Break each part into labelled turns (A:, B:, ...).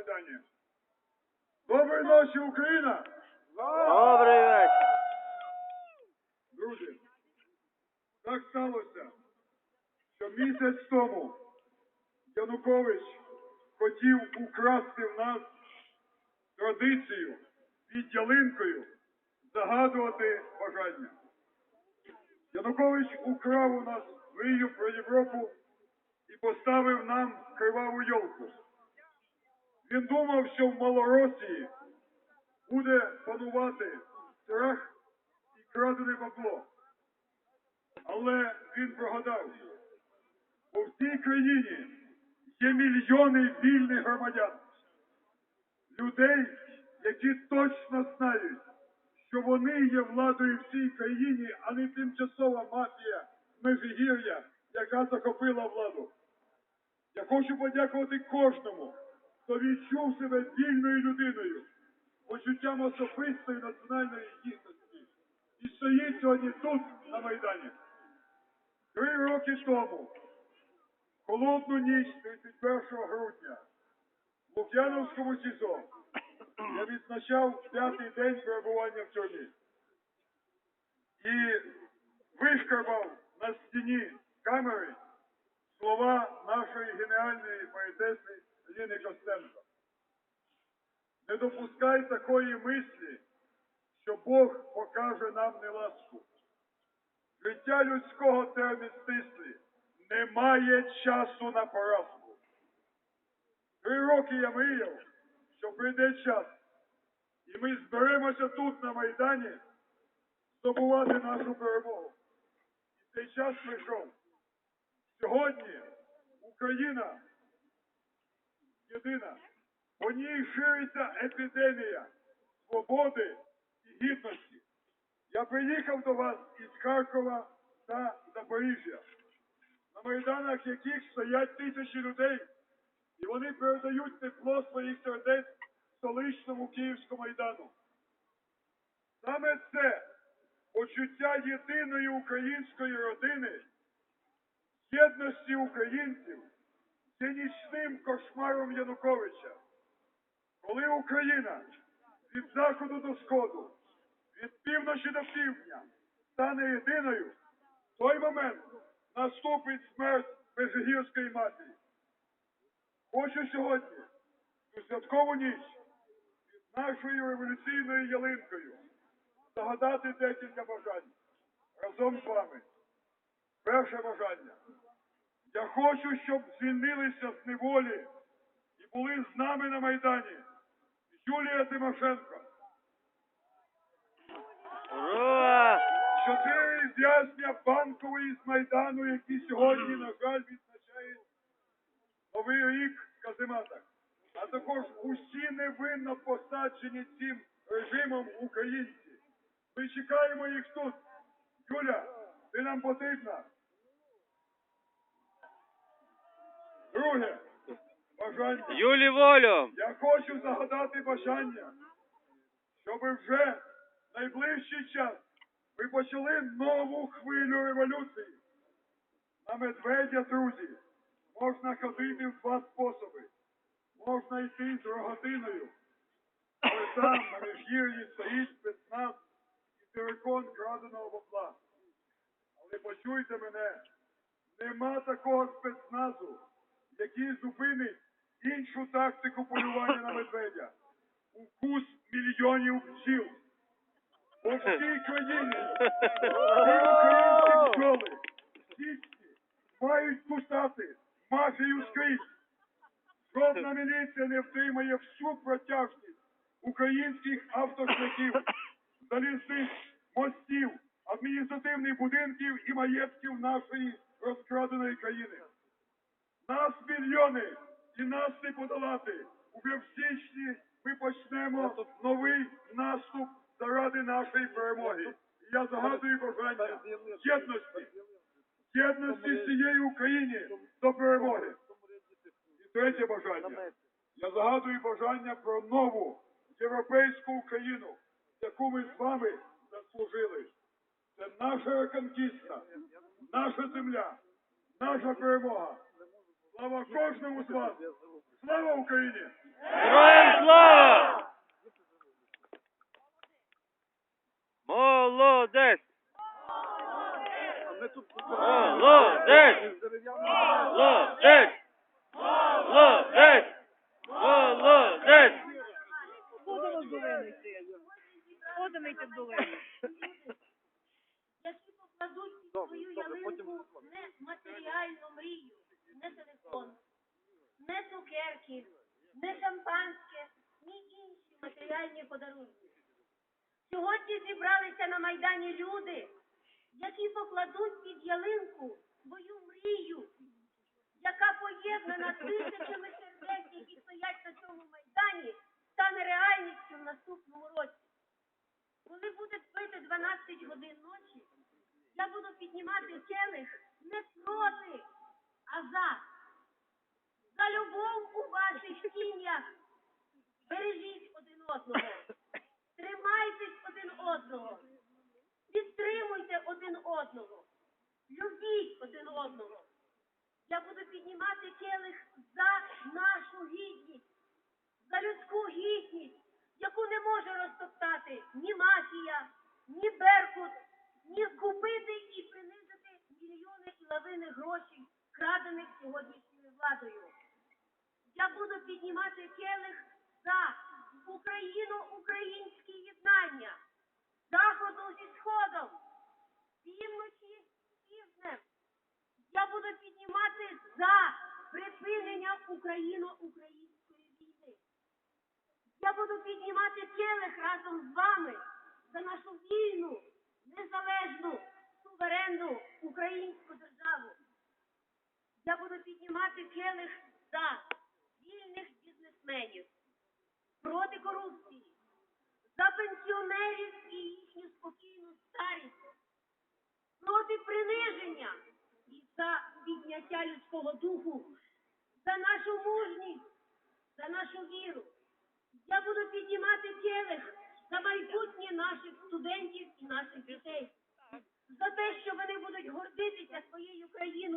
A: Майдані. Доброї ночі, Україна!
B: Добрий вечір.
A: Друзі, так сталося, що місяць тому Янукович хотів украсти в нас традицію під ялинкою загадувати бажання. Янукович украв у нас мрію про Європу і поставив нам криваву йолку. Він думав, що в Малоросії буде панувати страх і крадене бабло. Але він прогадав. У всій країні є мільйони вільних громадян. Людей, які точно знають, що вони є владою в цій країні, а не тимчасова мафія Межигір'я, яка захопила владу. Я хочу подякувати кожному, хто відчув себе вільною людиною, почуттям особистої національної гідності і стоїть сьогодні тут, на Майдані. Три роки тому, холодну ніч 31 грудня, в Лук'яновському СІЗО я відзначав п'ятий день перебування в тюрмі. І вишкарбав на стіні камери слова нашої геніальної поетеси Ліни Костенко. Не допускай такої мислі, що Бог покаже нам неласку. Життя людського термін стислі. Немає часу на поразку. Три роки я мріяв, що прийде час, і ми зберемося тут, на Майдані, здобувати нашу перемогу. І цей час прийшов. Сьогодні Україна єдина. По ній шириться епідемія свободи і гідності. Я приїхав до вас із Харкова та Запоріжжя, на майданах яких стоять тисячі людей, і вони передають тепло своїх сердець столичному Київському майдану. Саме це почуття єдиної української родини, єдності українців є нічним кошмаром Януковича. Коли Україна від заходу до сходу, від півночі до півдня стане єдиною, в той момент наступить смерть Межигірської мафії. Хочу сьогодні, у святкову ніч, під нашою революційною ялинкою загадати декілька бажань разом з вами. Перше бажання. Я хочу, щоб звільнилися з неволі і були з нами на Майдані Юлія Тимошенко.
B: Ура!
A: Чотири в'язня банкової з Майдану, які сьогодні, на жаль, відзначають Новий рік в казематах. А також усі невинно посаджені цим режимом українці. Ми чекаємо їх тут. Юля, ти нам потрібна. Друге бажання.
B: Юлі волю!
A: Я хочу загадати бажання, щоб вже в найближчий час ми почали нову хвилю революції. На медведя, друзі, можна ходити в два способи. Можна йти з рогатиною, але там на міжгір'ї стоїть спецназ і терикон краденого бабла. Але почуйте мене, нема такого спецназу, який зупинить іншу тактику полювання на медведя. Укус мільйонів бджіл. По всій країні українські бджоли, сітки мають кусати мафію скрізь. Жодна міліція не втримає всю протяжність українських автошляхів, залізниць, мостів, адміністративних будинків і маєтків нашої розкраденої країни. Нас мільйони і нас не подолати. Уже в ми почнемо новий наступ заради нашої перемоги. І я загадую бажання єдності, єдності всієї України до перемоги. І третє бажання. Я загадую бажання про нову європейську Україну, яку ми з вами заслужили. Це наша реконкіста, наша земля, наша перемога. Слава кожному з вас! Слава Україні!
B: Героям слава! Молодець! Молодець! Молодець! Молодець! Молодець!
C: Ходимо в долину йти. Ходимо йти в долину.
D: які покладуть свою ялинку не матеріальну мрію, не телефон, не цукерки, не шампанське, ні інші матеріальні подарунки. Сьогодні зібралися на Майдані люди, які покладуть під ялинку свою мрію, яка поєднана тисячами сердець, які стоять на цьому майдані, стане реальністю в наступному році. Коли буде бити 12 годин ночі, я буду піднімати келих не проти, а за. Любов у ваших сім'ях. Бережіть один одного. Тримайтесь один одного. Підтримуйте один одного. Любіть один одного. Я буду піднімати келих за нашу гідність, за людську гідність, яку не може розтоптати ні мафія, ні беркут, ні купити і принизити мільйони і лавини грошей, крадених сьогоднішньою владою. Я буду піднімати келих за Україну, українське єднання, заходу зі сходом, півночі з півднем. Я буду піднімати за припинення україно-української війни. Я буду піднімати келих разом з вами за нашу вільну, незалежну, суверенну українську державу. Я буду піднімати келих за вільних бізнесменів, проти корупції, за пенсіонерів і їхню спокійну старість, проти приниження і за підняття людського духу, за нашу мужність, за нашу віру. Я буду піднімати келих за майбутнє наших студентів і наших дітей. За те, що вони будуть гордитися своєю країною,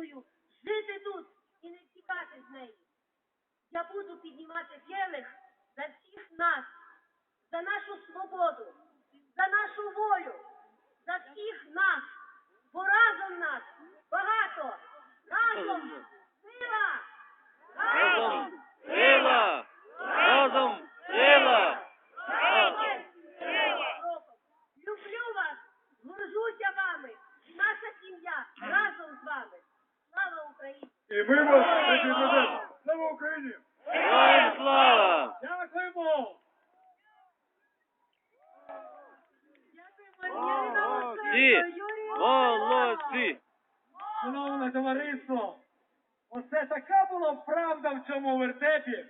E: словом правда в цьому вертепі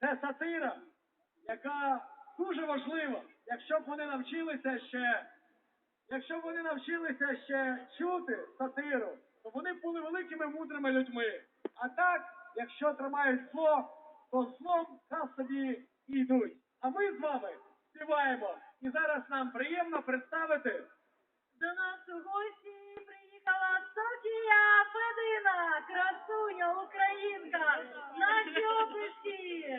E: це сатира, яка дуже важлива, якщо б вони навчилися ще, якщо б вони навчилися ще чути сатиру, то вони б були великими мудрими людьми. А так, якщо тримають зло, то злом хай собі йдуть. А ми з вами співаємо. І зараз нам приємно представити до нас у гості. Солодія Федина, красуня, українка, на обиші.